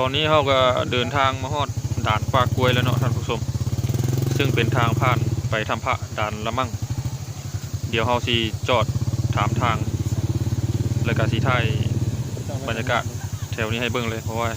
ตอนนี้เขาก็เดินทางมาฮอดด่านปากกล้วยแล้วเนาะท่านผู้ชม ซึ่งเป็นทางผ่านไปทำพระด่านละมั่ง เดี๋ยวเขาสิจอดถามทาง แล้วก็สีไทยบรรยากาศแถวนี้ให้เบิ่งเลยเพราะว่า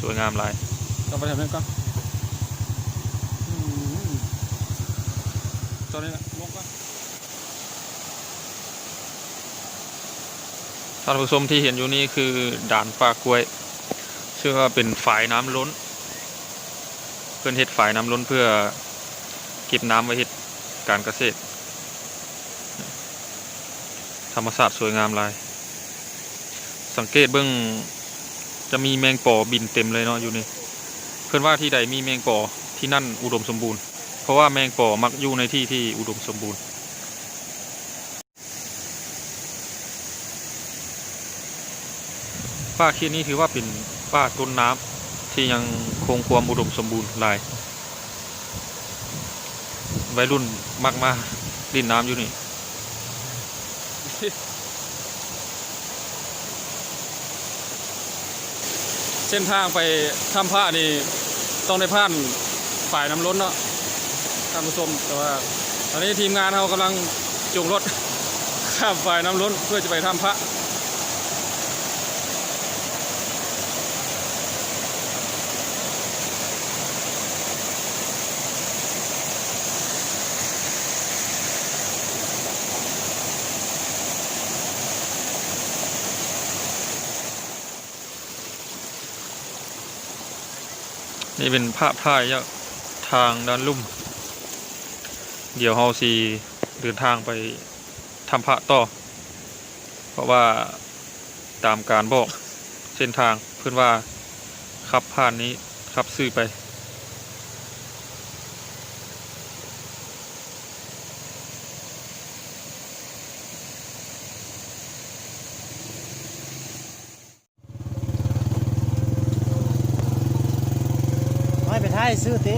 สวยงามหลายต้องไปทำนั่นก่อนอืมตอนนี้นะลงก่อนท่านผู้ชมที่เห็นอยู่นี่คือด่านปากกล้วย ซึ่งว่าเป็นฝายน้ำล้น เพื่อนเฮ็ดฝายน้ำล้นเพื่อเก็บน้ำไว้เฮ็ดการเกษตร ธรรมศาสตร์สวยงามลาย สังเกตเบื้องจะมีแมงป่อบินเต็มเลยเนาะอยู่นี่เพื่อนว่าที่ใดมีแมงป่อที่นั่นอุดมสมบูรณ์ เพราะว่าแมงป่อมักอยู่ในที่ที่อุดมสมบูรณ์ป่าเคียนี้ถือว่าเป็น ป่าต้นน้ำที่ยังคงความอุดมสมบูรณ์หลายวัยรุ่นมากมาดินน้ำอยู่นี่เส้นทางไปถ้ำพระนี่ต้องได้ผ่านฝ่ายน้ำล้นเนาะท่านผู้ชมแต่ว่าตอนนี้ทีมงานเรากำลังจูงรถข้ามฝ่ายน้ำล้นเพื่อจะไปถ้ำพระ นี่เป็นภาพถ่ายจากทางด้านลุ่ม เดี๋ยวเฮาสีเดินทางไปทำพระต่อ เพราะว่าตามการบอกเส้นทางเพื่อนว่าขับผ่านนี้ขับซื้อไป ไม่ไปท้ายซื้อตี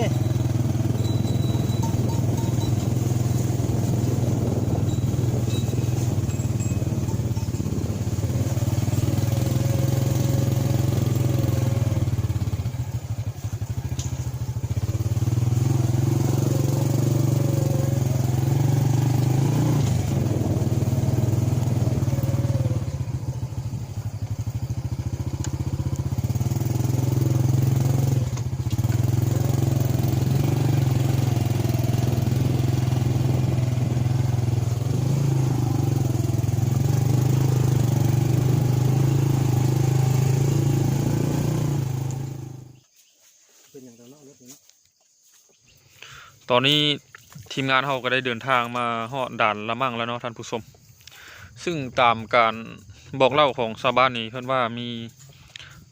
เป็นอย่างไรเนาะรถนี้เนาะ ตอนนี้ทีมงานเขาก็ได้เดินทางมาฮอดด่านละมั่งแล้วเนาะท่านผู้ชม ซึ่งตามการบอกเล่าของชาวบ้านนี้เพื่อนว่ามี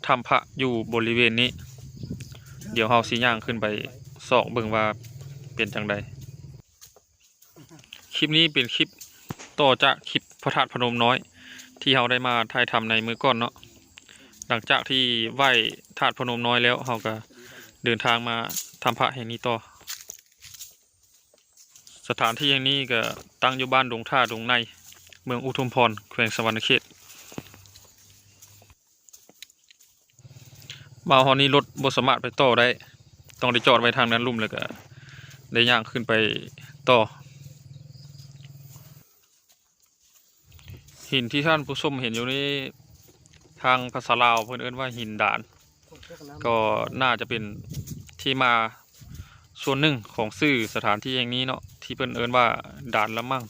ทำพระอยู่บริเวณนี้ เดี๋ยวเฮาสิย่างขึ้นไปสอกเบิ่งว่าเป็นจังใดคลิปนี้เป็นคลิปต่อจากคลิปพระธาตุพนมน้อย ที่เราได้มาถ่ายทำในมือก่อนเนาะหลังจากที่ไหว้ธาตุพนมน้อยแล้วเราก็เดินทางมาทำพระแห่งนี้ต่อ สถานที่แห่งนี้ก็ตั้งอยู่บ้านดงท่าดงใน เมืองอุทุมพรแขวงสวรรณเขตมาฮอนนี้รถบสามารถไปต่อได้ ต้องได้จอดไว้ทางนั้นลุ่มแล้วก็ได้ย่างขึ้นไปต่อ หินที่ท่านผู้ชมเห็นอยู่นี้ทางภาษาลาวเพื่อนเอิ้นว่าหินด่าน ก็น่าจะเป็นที่มาส่วนหนึ่งของชื่อสถานที่แห่างนี้เนาะ ที่เพิ่นเอิ้นว่าด่านละมั่ง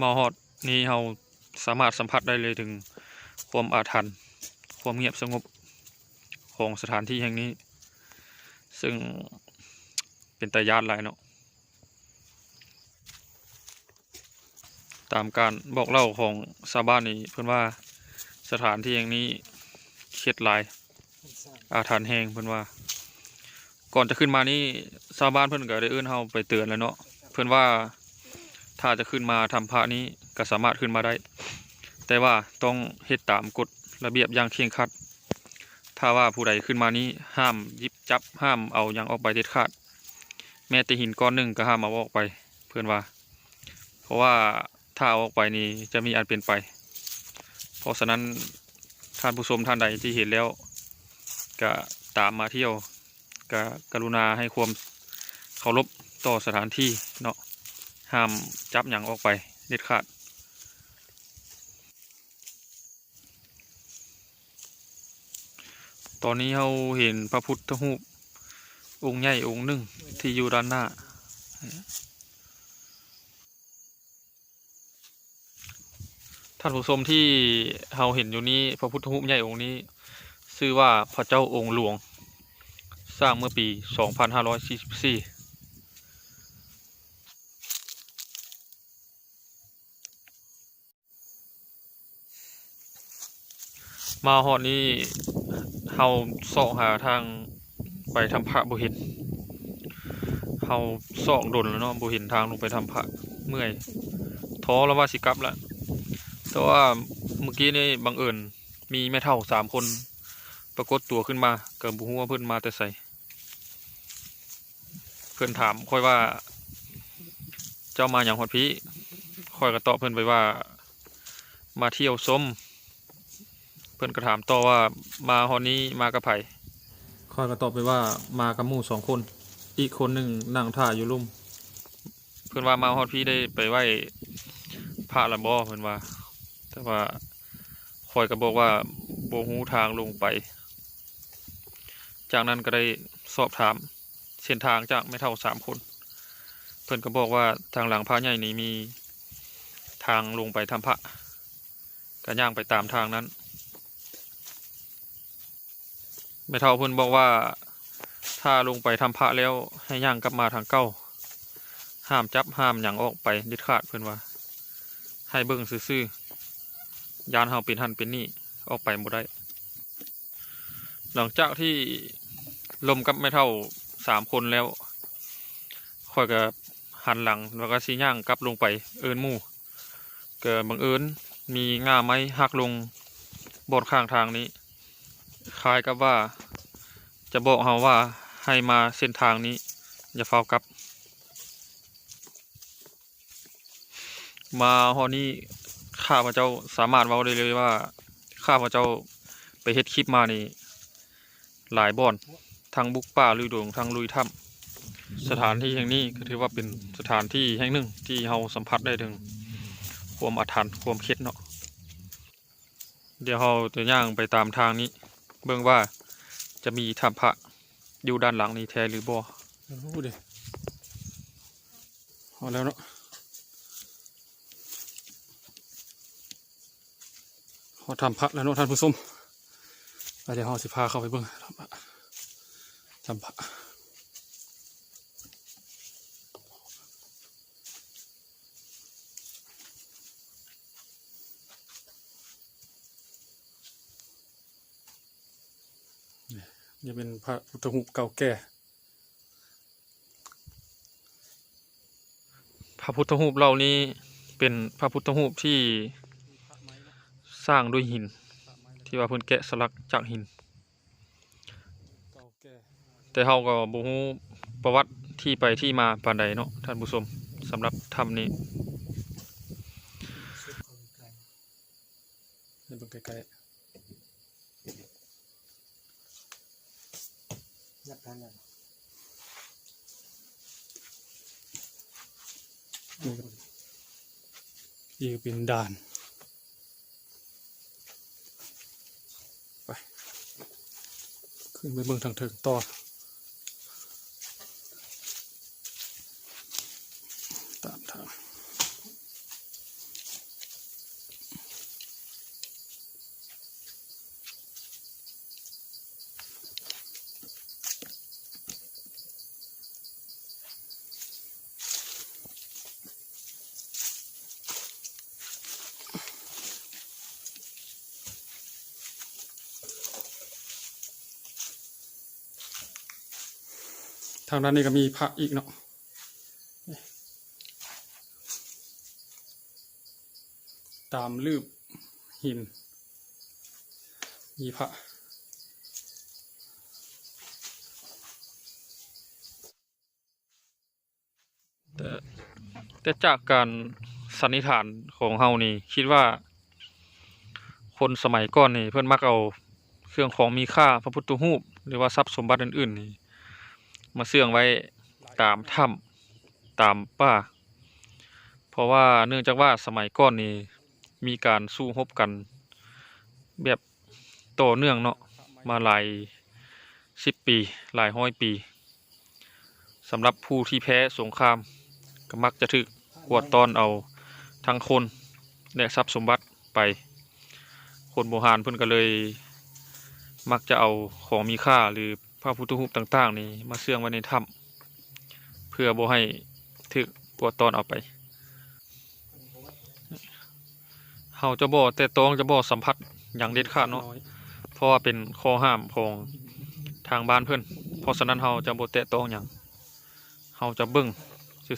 มาฮอดนี่เราสามารถสัมผัสได้เลยถึงความอาถรรพ์ความเงียบสงบของสถานที่แห่งนี้ ซึ่งเป็นตายานหลายเนาะตามการบอกเล่าของชาวบ้านนี่เพื่อนว่าสถานที่แห่งนี้เคล็ดลาย อาถรรพ์แหงเพิ่อนว่า ก่อนจะขึ้นมานี่ชาวบ้านเพิ่อนก็ได้เอื้อนเฮาไปเตือนแล้วเนาะเพิ่อนว่าถ้าจะขึ้นมาทำพระนี้ก็สามารถขึ้นมาได้ แต่ว่าต้องเฮ็ดตามกฎระเบียบอย่างเคร่งครัด ถ้าว่าผู้ใดขึ้นมานี้ห้ามยิบจับห้ามเอาหยังออกไปเด็ดขาด แม้แต่หินก้อนหนึ่งก็ห้ามเอาออกไป เพื่อนว่า เพราะว่าถ้าถ้าเอาออกไปนี่จะมีอันเป็นไป เพราะฉะนั้นท่านผู้ชมท่านใดที่เห็นแล้ว ก็ตามมาเที่ยวก็กรุณาให้ความเคารพต่อสถานที่เนาะห้ามจับอย่างออกไปเด็ดขาดตอนนี้เราเห็นพระพุทธรูปองค์ใหญ่องค์หนึ่งที่อยู่ด้านหน้า ท่านผู้ชมที่เราเห็นอยู่นี้พระพุทธรูปใหญ่องค์นี้ ชื่อว่าพระเจ้าองค์หลวง สร้างเมื่อปี 2544มาหอดนี้เฮาสาะหาทางไปทำพระบ่เห็นเฮาสาะดนแล้วเนาะบ่เห็นทางลงไปทำพระเมื่อยท้อแล้วว่าสิกลับละแต่ว่าเมื่อกี้นี่บังเอิญมีแม่เฒ่าสามคน ปรากฏตัวขึ้นมาเกิดบุหัวาเพิ่นมาแต่ใส่เพิ่นถามค่อยว่า เจ้ามาอย่างฮอดพี่ค่อยก็ตอบเพิ่นไปว่า มาเที่ยวส้ม เพิ่นก็ถามต่อว่ามาฮอดนี้มากับไผค่อยก็ตอบไปว่ามากับหมู่สองคน อีกคนหนึ่งนั่งท่าอยู่ลุ่ม เพิ่นว่ามาฮอดพี่ได้ไปไหว้พระละบ่เพิ่นว่า แต่ว่าคอยก็บอกว่าบ่ฮู้ทางลงไป จากนั้นก็ได้สอบถามเส้นทางจากไม่เท่าสามคน เพิ่อนก็บอกว่าทางหลังพระใหญ่นี้มีทางลงไปทำพระก็ย่างไปตามทางนั้นไม่เท่าเพิ่อนบอกว่าถ้าลงไปทำพระแล้วให้ย่างกลับมาทางเก้า ห้ามจับห้ามหยังออกไปด็ดขาดเพิ่อนว่า ให้เบิ่งซื่อๆยานเฮาเป็นหันเป็นนี่ออกไปบ่ได้ หลังจากที่ ลมกับไม่เท่าสามคนแล้วค่อยก็หันหลังแล้วก็สิย่างกลับลงไปเอินมู่เกิดบังเอิญมีง่าไม้หักลงบนข้างทางนี้ คล้ายกับว่าจะบอกเฮาว่าให้มาเส้นทางนี้ อย่าเฝ้ากลับ มาฮอนี้ข้าพเจ้าสามารถเว้าได้เลยว่าข้าพเจ้าไปเฮ็ดคลิปมานี่หลายบ่อน ทั้งบุกป่าลุยดงทั้งลุยถ้ำสถานที่แห่งนี้ก็ถือว่าเป็นสถานที่แห่งหนึ่งที่เราสัมผัสได้ถึงความอาถรรพ์ความเคล็ดเนาะเดี๋ยวเราจะย่างไปตามทางนี้ เบิ่งว่าจะมีถ้ำพระอยู่ด้านหลังนี้แท้หรือบ่รู้ดิเอาแล้วเนาะเขาทำพระแล้วเนาะท่านผู้ชมเดี๋ยวเราสิพาเข้าไปเบิ่งทำพระ ทำพระนี่นี่เป็นพระพุทธรูปเก่าแก่ พระพุทธรูปเหล่านี้เป็นพระพุทธรูปที่สร้างด้วยหิน ที่ว่าเพิ่นแกะสลักจากหินเก่าแก่ แต่เฮาก็บ่ฮู้ประวัติที่ไปที่มาปานใดเนาะท่านผู้ชมสำหรับถ้ำนี้เบิ่งไกลยักษ์ทานนั่นๆนี่เป็นด่านไปขึ้นไปเบิ่งทางเถิงต่อ ทางด้านนี้ก็มีพระอีกเนาะตามลืบหิน มีพระแต่แต่จากการสันนิษฐานของเฮานี่ คิดว่า คนสมัยก่อนนี่ เพิ่อนมักเอาเครื่องของมีค่าพระพุทธรูปหรือว่าทรัพย์สมบัติอื่น ๆ นี่ มาเสื่องไว้ตามถ้ำตามป่า เพราะว่าเนื่องจากว่าสมัยก่อนนี่มีการสู้รบกัน แบบต่อเนื่องเนาะมาหลายสิบปีหลายร้อยปีสำหรับผู้ที่แพ้สงครามก็มักจะถึกกวดตอนเอาทั้งคนและทรัพย์สมบัติไป คนโบราณเพิ่นก็เลย มักจะเอาของมีค่าหรือ พระพุทธรูปต่าง ๆ นี่มาเสื่องไว้ในถ้ำเพื่อบ่ให้ถึกกวดตอนเอาไปเฮาจะบ่แต่ต้องจะบ่สัมผัสอย่างเด็ดขาดเนาะเพราะว่าเป็นข้อห้ามของทางบ้านเพิ่อนเพราะฉะนั้นเฮาจะบ่แตะต้องหยังเฮาจะเบิ่ง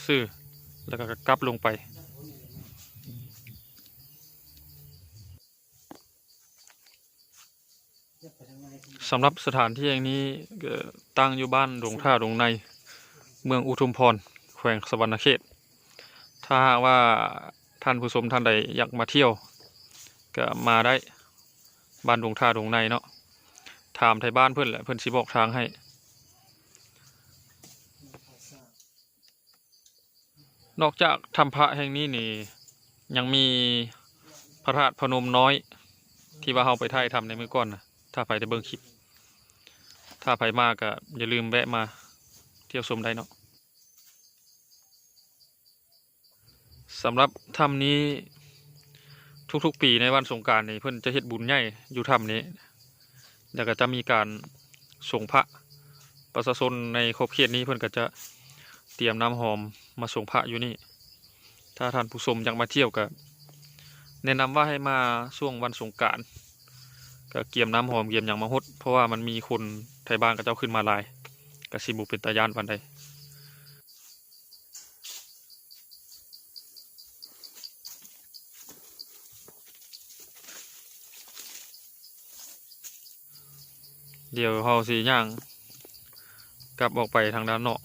ซื่อๆแล้วก็กลับลงไป สำหรับสถานที่แห่งนี้ตั้งอยู่บ้านดงท่าดงในเมืองอุทุมพรแขวงสวรรณเขต ถ้าหากว่าท่านผู้ชมท่านใดอยากมาเที่ยว ก็มาได้บ้านดงท่าดงในเนาะถามไทยบ้านเพื่อนแหละเพื่อนสิบอกทางให้นอกจากทำพระแห่งนี้นี่ยังมีพระธาตุพนมน้อย ที่ว่าเราไปถ่ายทำในเมื่อก่อนนะถ้าไปได้เบิ่งคลิป ถ้าไปมากก็อย่าลืมแวะมาเที่ยวชมได้เนาะสำหรับถ้ำนี้ทุกๆปีในวันสงกรารนี่เพิ่อนจะเฮ็ดบุญใหญ่อยู่ถ้ำนี้ แล้วก็จะมีการส่งพระประชาชนในขอบเขตนี้เพิ่อนก็จะเตรียมน้ำหอมมาส่งพระอยู่นี่ ถ้าท่านผู้ชมอยากมาเที่ยวก็แนะนำว่าให้มาช่วงวันสงกรารก็เกียมน้ำหอมเกียมอย่างมาฮดเพราะว่ามันมีคน ไทยบ้านก็เจ้าขึ้นมาลายก็สิบุเป็นตายานวันใดเดี๋ยวเราสิย่าง กลับออกไปทางด้านนอก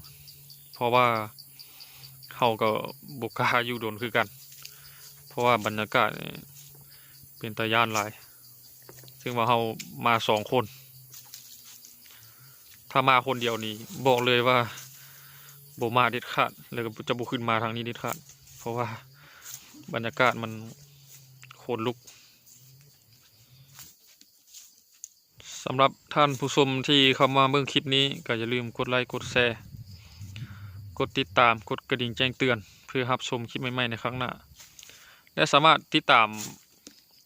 เพราะว่าเขาก็บุกล้าอยู่โดนคือกัน เพราะว่าบรรยากาศเป็นตาย่านหลาย ซึ่งว่าเขามาสองคน ถ้ามาคนเดียวนี่บอกเลยว่าโบมาเด็ดขาดแล้วก็จะบุขึ้นมาทางนี้เด็ดขาด เพราะว่าบรรยากาศมันโคนลุกสำหรับท่านผู้ชมที่เข้ามาเบิ่งคลิปนี้ก็อย่าลืมกดไลค์กดแชร์กดติดตามกดกระดิ่งแจ้งเตือน เพื่อรับชมคลิปใหม่ๆในครั้งหน้า และสามารถติดตาม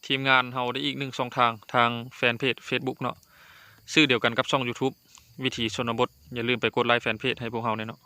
ทีมงานเฮาได้อีกหนึ่งช่องทางทางแฟนเพจ Facebook เนาะชื่อเดียวกันกับช่อง YouTube วิถีชนบท อย่าลืมไปกดไลค์แฟนเพจให้พวกเราเนี่ยเนาะ